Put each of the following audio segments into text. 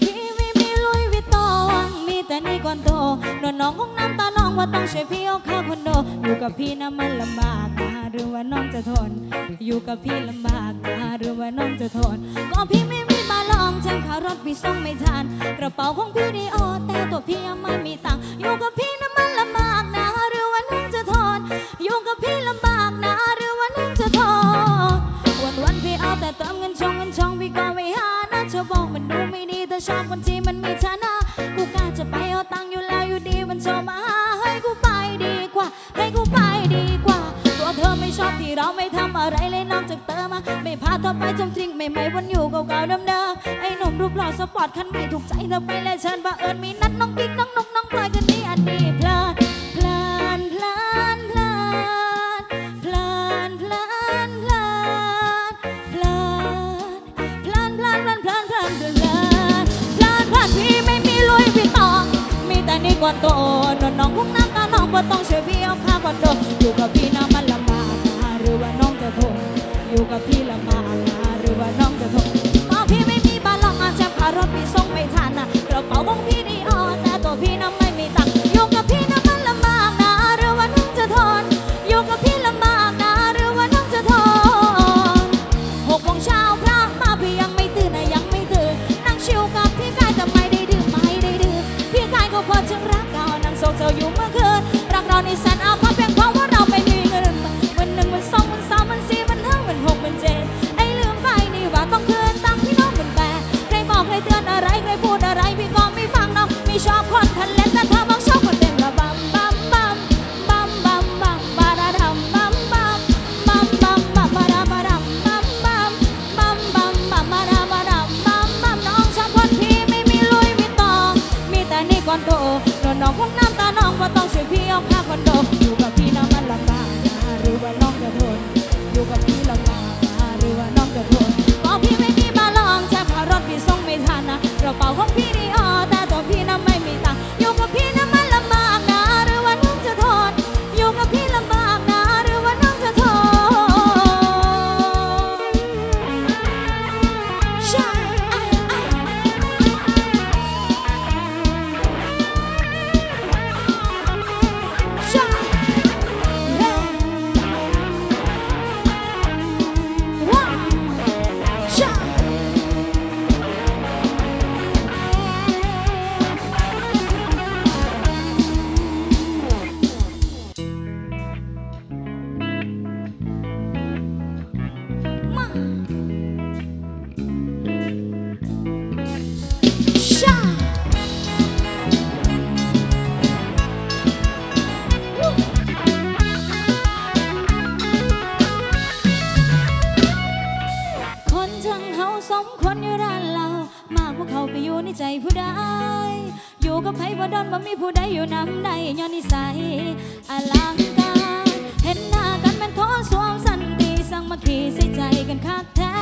พี่ไม่มีลุยวิตตองมีแต่นี่ก่อนโตน้องงงน้ำตาลองว่าต้องช่วยพี่เอาค่าคอนโดอยู่กับพี่นะมันลำบากนะหรือว่าน้องจะทน อยู่กับพี่ลำบากนะหรือว่าน้องจะทนก็พี่ไม่มีมาลองแถมขารถพี่ส่งไม่ทันกระเป๋าของพี่ดีโอแต่ตัวพี่ยังไม่มีตังอยู่กับพี่ ชอบคนที่มันมีฐานะ กูกล้าจะไปเอาตังค์อยู่แล้วอยู่ดีมันโทรมาให้กูไปดีกว่า ให้กูไปดีกว่า ตัวเธอไม่ชอบที่เราไม่ทำอะไรเลยนอกจากเติมมาไม่พาเธอไปจมทิ้งไม่ไม่วันอยู่เก่าๆเดิมๆไอ้หนุ่มรูปหล่อสปอร์ตคันใหม่ถูกใจเธอไปเลยเชิญบัเอิญมีนัดน้องกิ๊กน้อง นน้องคงน้ำตาน้องบ่ต้องช่วยพี่เอาค่าคอนโดอยู่กับพี่น้ำมันลำบากหรือว่าน้องจะทนอยู่กับพี่ลำ ได้ อยู่กับไผบ่ดอนบ่มีผู้ใดอยู่น้ำใดย้อนนิสัยอลังการเห็นหน้ากันมันท้อสวงสันติสั่งมาขี่ใส่ใจกันคักแท้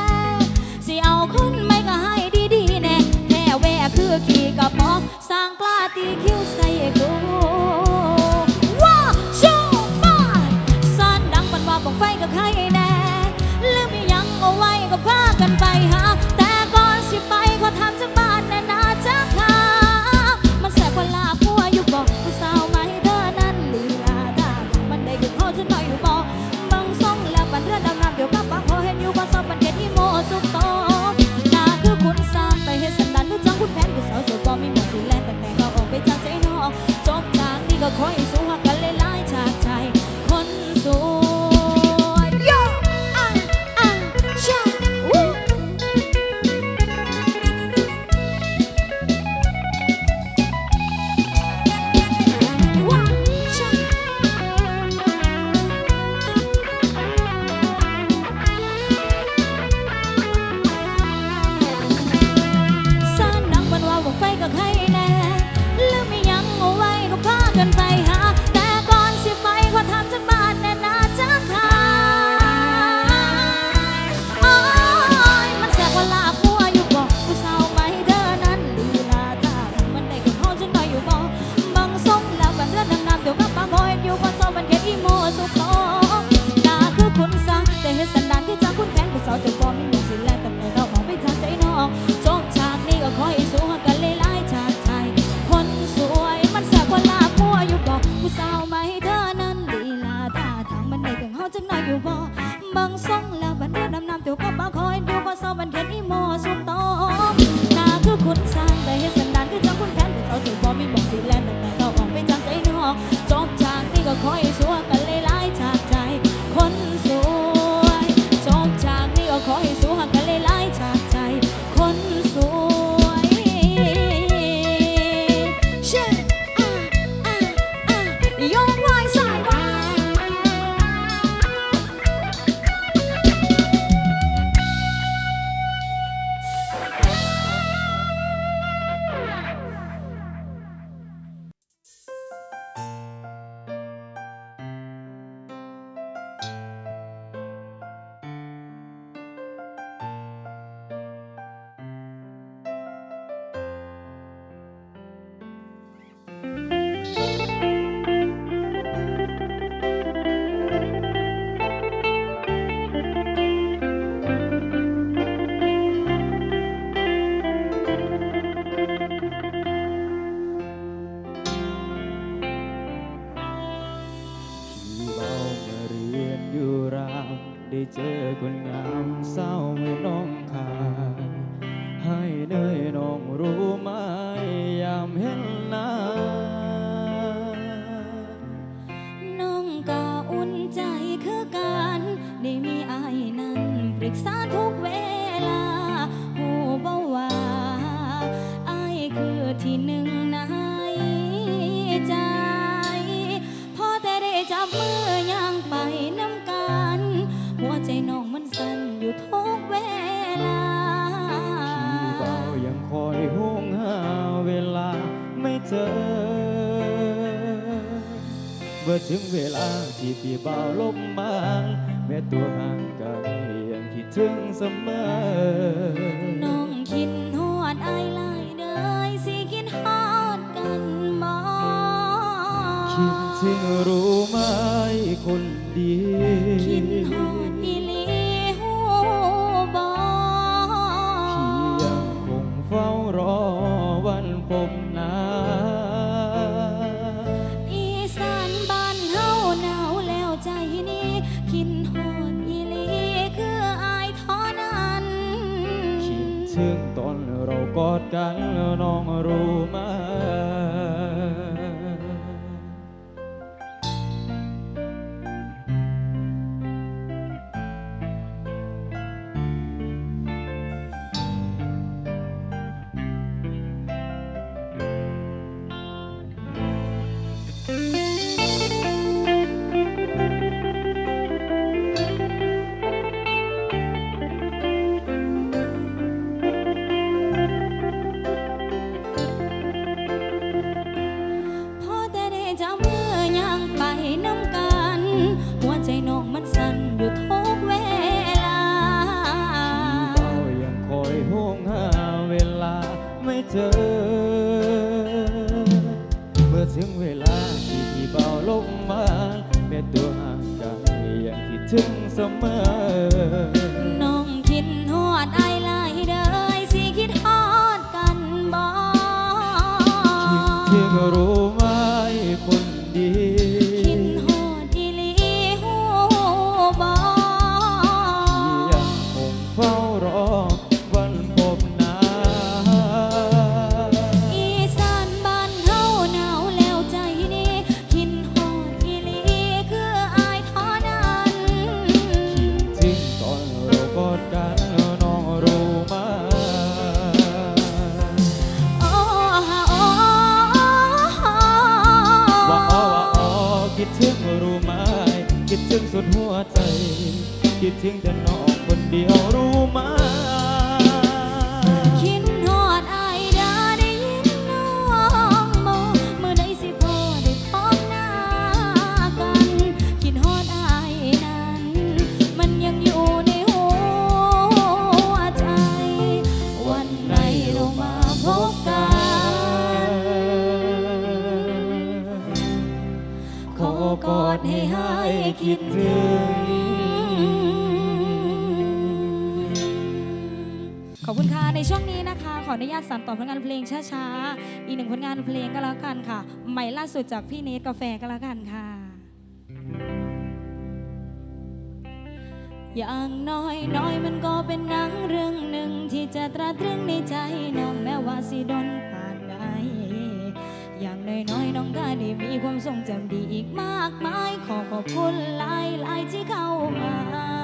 สิเอาคนไม่ก็ให้ดีๆแน่แท้แว่คือขี่กับมอกสร้างกล้าตีคิ้วใส่กูว้าชูบ้าซ่อนดังมันว่าบอกไฟกับใครแน่ลืมยังเอาไว้ก็พากันไป ได้เจอคนงามเศร้าเมื่อน้องขายให้เนยน้องรู้ไหมยามเห็น เมื่อถึงเวลาที่พี่เบาลมมาแม้ตัวห่างกันยังคิดถึงเสมอ น้องคิดหอดอายหลายเด้สิคิดหอดกันบ่คิดถึงรู้ไหมคนดี ถึงตอนเรากอดกันแล้วน้องรู้ไหม จะเมื่อยังไปน้ำกัน หัวใจน้องมันสั่นอยู่ทุกเวลา ก็ยังคอยห่วงหาเวลาไม่เจอ เมื่อถึงเวลาที่ที่เบาลงมา แม้ตัวห่างไกลยังคิดถึงเสมอ ต่อผลงานเพลงช้าๆ อีกหนึ่งผลงานเพลงก็แล้วกันค่ะ ใหม่ล่าสุดจากพี่เนทกาแฟก็แล้วกันค่ะ อย่างน้อยน้อยมันก็เป็นหนังเรื่องหนึ่งที่จะตราตรึงในใจน้องแม้ว่าสิดนผ่านไปอย่างน้อยน้อยน้องก็ได้มีความทรงจำดีอีกมากมายขอขอบคุณหลายหลายที่เข้ามา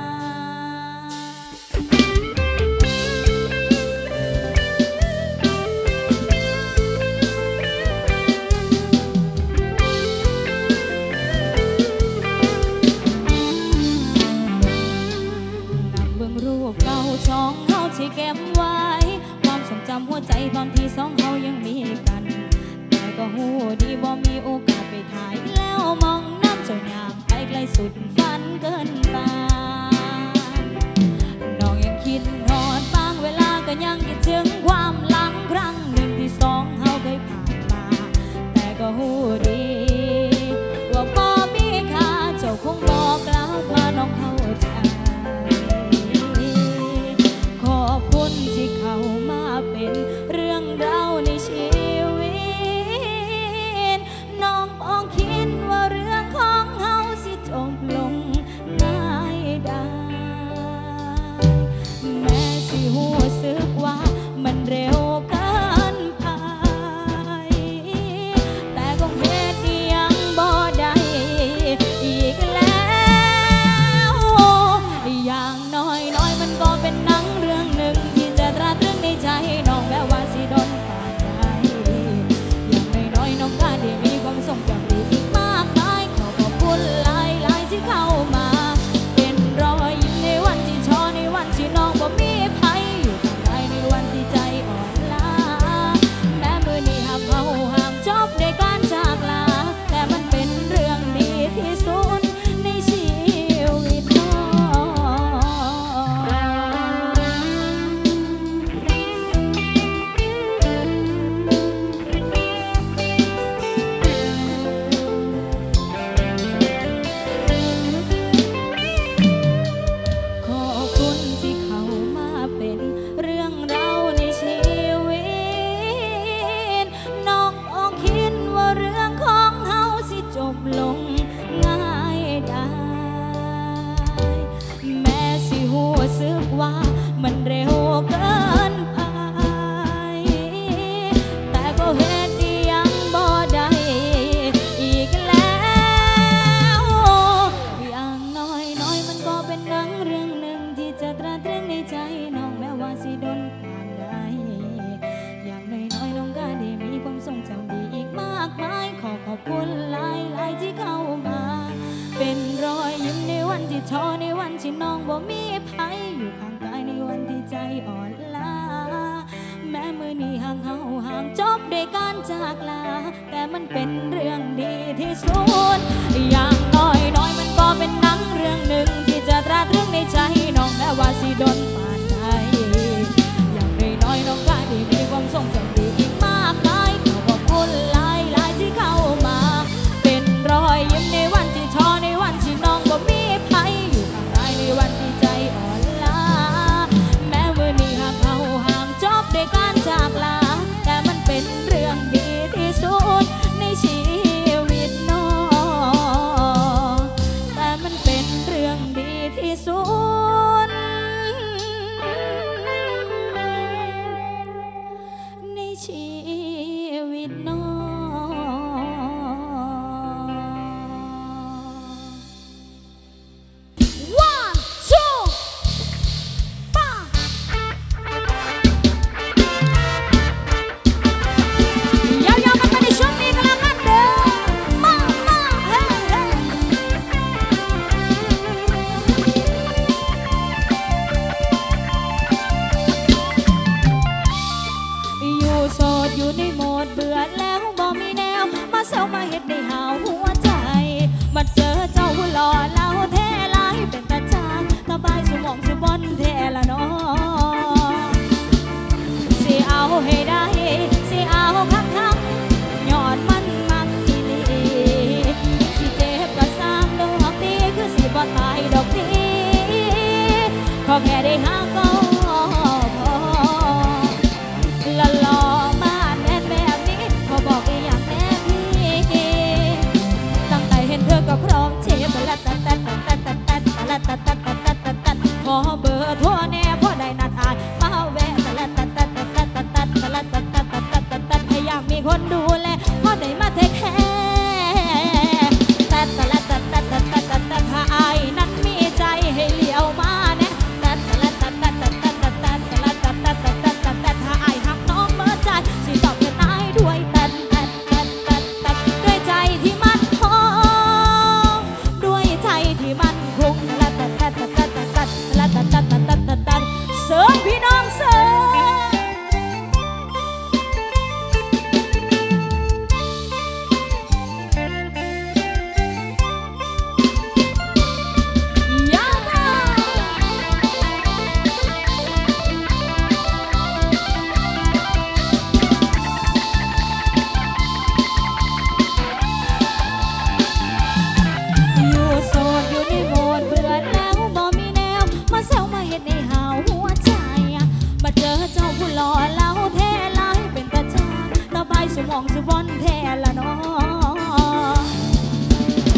องสุบอนแท้ละเน้อ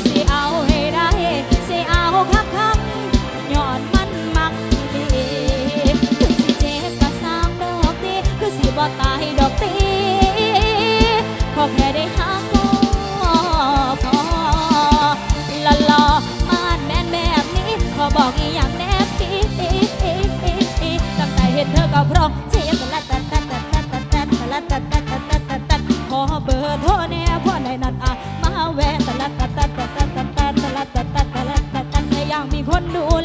สิเอาให้ได้สิเอาคักคักๆย้อนมันมักดีถึงสิเจ็บก็สร้างดอกดีคือสิบ่ตายดอกตีขอแค่ได้หาก็พอละลอม่านแม่นแบบนี้ขอบอกอีกอย่างแนบพี่ตั้งแต่เห็นเธอก็พร้อมเสียงแต่ละแต่แต่แต่แต่แต่แต่ละแต่แต่แพ่อแน่พ่อในนั้นอะมาแวะตะละแต่แต่แต่แต่แต่แต่ละแต่แต่แต่ละแต่แต่แต่ยางมีคนดูแล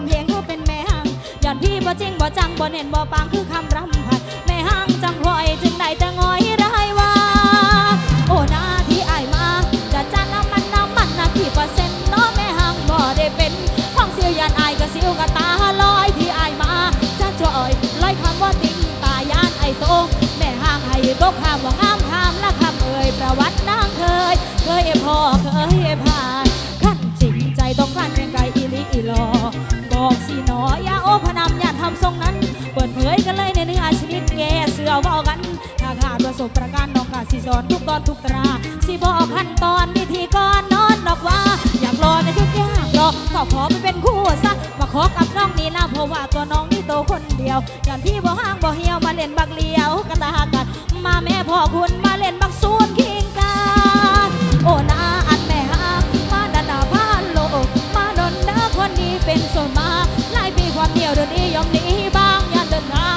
มเพลงเขาเป็นแม่หังยันพี่บ่จริงบ่จังบ่เน้นบ่ปังคือคำรำ สบประการน้องกาสิสอนทุกตอนทุกตรา สิบอกขั้นตอนวิธีก่อนนอนดอกว่า อยากรอในทุกอย่างรอก็ขอไปเป็นคู่ซะมาขอกับน้องนี่นะเพราะว่าตัวน้องนี่โตคนเดียวอย่างที่บ่ห้างบ่เหี่ยวมาเล่นบักเลียวกันตากันมาแม่พ่อคุณมาเล่นบักซูนคิงกันโอ้นาอันแม่ห้างมาดานาพานโลกมาดนเด้อคนนี้เป็นโซนมาหลายปีความเดียวเดี๋ยวนี้ยอมหนีบ้างย่าเดินทาง